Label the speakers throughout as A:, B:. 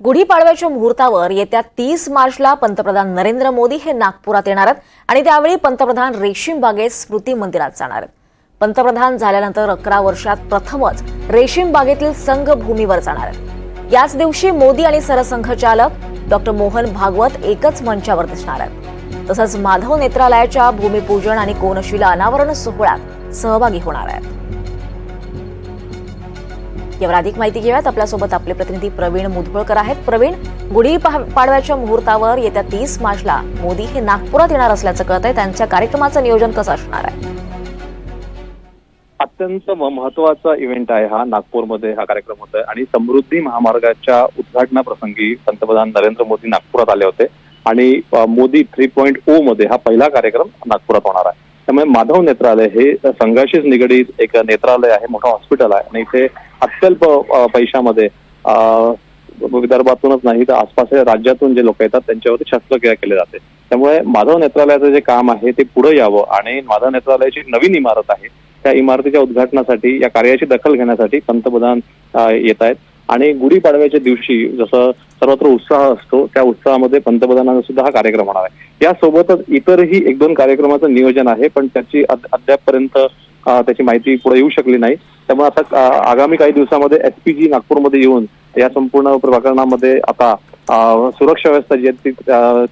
A: गुढीपाडव्याच्या मुहूर्तावर येत्या तीस मार्चला पंतप्रधान नरेंद्र मोदी हे नागपुरात येणार आहेत आणि त्यावेळी पंतप्रधान रेशीम बागेत स्मृती मंदिरात जाणार आहेत. पंतप्रधान झाल्यानंतर अकरा वर्षात प्रथमच रेशीम बागेतील संघभूमीवर जाणार आहेत. याच दिवशी मोदी आणि सरसंघचालक डॉक्टर मोहन भागवत एकच मंचावर दिसणार आहेत. तसंच माधव नेत्रालयाच्या भूमिपूजन आणि कोनशिला अनावरण सोहळ्यात सहभागी होणार आहेत. यावर अधिक माहिती घेऊयात. आपल्यासोबत आपले प्रतिनिधी प्रवीण मुदगळकर आहेत. प्रवीण गुढी पाडव्याच्या मुहूर्तावर येत्या तीस मार्चला मोदी हे नागपुरात येणार असल्याचं कळत आहे त्यांच्या कार्यक्रमाचं नियोजन कसं असणार आहे?
B: अत्यंत महत्त्वाचा इव्हेंट आहे हा. नागपूरमध्ये हा कार्यक्रम होत आहे आणि समृद्धी महामार्गाच्या उद्घाटनाप्रसंगी पंतप्रधान नरेंद्र मोदी नागपुरात आले होते. आणि मोदी थ्री पॉईंट ओ मध्ये हा पहिला कार्यक्रम नागपुरात होणार आहे. त्यामुळे माधव नेत्रालय हे संघाशीच निगडीत एक नेत्रालय आहे मोठं हॉस्पिटल आहे. आणि इथे अत्यल्प पैशामध्ये विदर्भातूनच नाही तर आसपासच्या राज्यातून जे लोक येतात त्यांच्यावरती शस्त्रक्रिया केली जाते. त्यामुळे माधव नेत्रालयाचं जे काम आहे ते पुढे यावं आणि माधव नेत्रालयाची नवीन इमारत आहे. त्या इमारतीच्या उद्घाटनासाठी या कार्याची दखल घेण्यासाठी पंतप्रधान येत आहेत. आणि गुढीपाडव्याच्या दिवशी जसं सर्वत्र उत्साह असतो त्या उत्साहामध्ये पंतप्रधानांचा सुद्धा हा कार्यक्रम होणार आहे. यासोबतच इतरही एक दोन कार्यक्रमाचं नियोजन आहे पण त्याची अद्यापपर्यंत त्याची माहिती पुढे येऊ शकली नाही. त्यामुळे आता आगामी काही दिवसामध्ये एसपीजी नागपूरमध्ये येऊन या संपूर्ण प्रकरणामध्ये आता सुरक्षा व्यवस्था जी आहे ती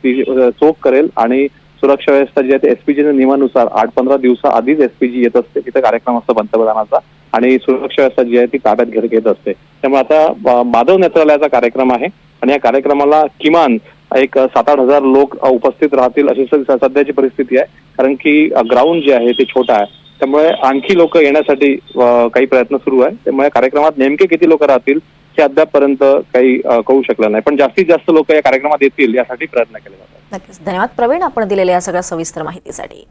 B: ती चोख करेल आणि सुरक्षा व्यवस्था जी आहे ती एसपीजीच्या नियमानुसार आठ पंधरा दिवसा आधीच एसपीजी येत असते. तिथे कार्यक्रम असतो पंतप्रधानाचा. आणि सुरक्षा व्यवस्था जी आहे ती ताब्यात घेत घेत असते. त्यामुळे आता माधव नेत्रालयाचा कार्यक्रम आहे आणि या कार्यक्रमाला किमान एक सात आठ हजार लोक उपस्थित राहतील अशी सध्याची परिस्थिती आहे. कारण की ग्राउंड जे आहे ते छोटा आहे. त्यामुळे आणखी लोक येण्यासाठी काही प्रयत्न सुरू आहे. त्यामुळे कार्यक्रमात नेमके किती लोक राहतील हे अद्यापपर्यंत काही कळू शकलं नाही. पण जास्तीत जास्त लोक या कार्यक्रमात येतील यासाठी प्रयत्न केले जातात.
A: नक्कीच. धन्यवाद. प्रवीण आपण दिलेल्या या सगळ्या सविस्तर माहितीसाठी.